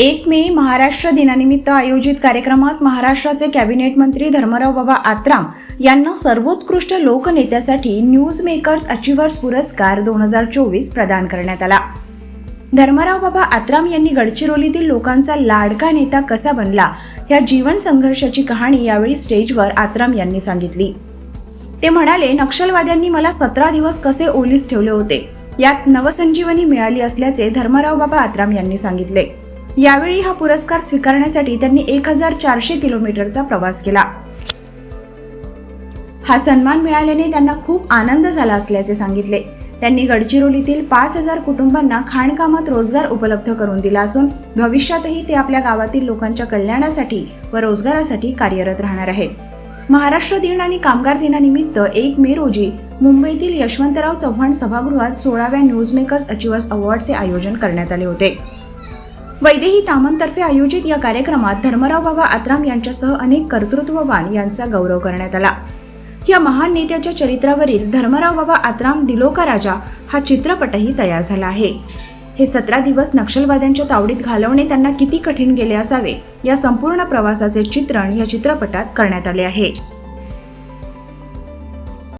एक मे महाराष्ट्र दिनानिमित्त आयोजित कार्यक्रमात महाराष्ट्राचे कॅबिनेट मंत्री धर्मराव बाबा आत्राम यांना सर्वोत्कृष्ट लोकनेत्यासाठी न्यूज मेकर्स अचिव्हर्स पुरस्कार दोन हजार चोवीस प्रदान करण्यात आला. धर्मराव बाबा आत्राम यांनी गडचिरोलीतील लोकांचा लाडका नेता कसा बनला या जीवन संघर्षाची कहाणी यावेळी स्टेजवर आत्राम यांनी सांगितली. ते म्हणाले नक्षलवाद्यांनी मला सतरा दिवस कसे ओलीस ठेवले होते? यात नवसंजीवनी मिळाली असल्याचे धर्मराव बाबा आत्राम यांनी सांगितले. यावेळी हा पुरस्कार स्वीकारण्यासाठी त्यांनी एक हजार चारशे किलोमीटरचा प्रवास केला. हा सन्मान मिळाल्याने त्यांना खूप आनंद झाला असल्याचे सांगितले. त्यांनी गडचिरोलीतील पाच हजार कुटुंबांना खाणकामात रोजगार उपलब्ध करून दिला असून भविष्यातही ते आपल्या गावातील लोकांच्या कल्याणासाठी व रोजगारासाठी कार्यरत राहणार आहेत. महाराष्ट्र दिन आणि कामगार दिनानिमित्त एक मे रोजी मुंबईतील यशवंतराव चव्हाण सभागृहात सोळाव्या न्यूज मेकर्स अचिव्हर्स अवॉर्डचे आयोजन करण्यात आले होते. वैदेही तामनतर्फे आयोजित या कार्यक्रमात धर्मराव बाबा आत्राम यांच्यासह अनेक कर्तृत्ववान यांचा गौरव करण्यात आला. या महान नेत्याच्या चरित्रावरील धर्मराव बाबा आत्राम दिलोका राजा हा चित्रपटही तयार झाला आहे. हे सतरा दिवस नक्षलवाद्यांच्या तावडीत घालवणे त्यांना किती कठीण गेले असावे या संपूर्ण प्रवासाचे चित्रण या चित्रपटात करण्यात आले आहे.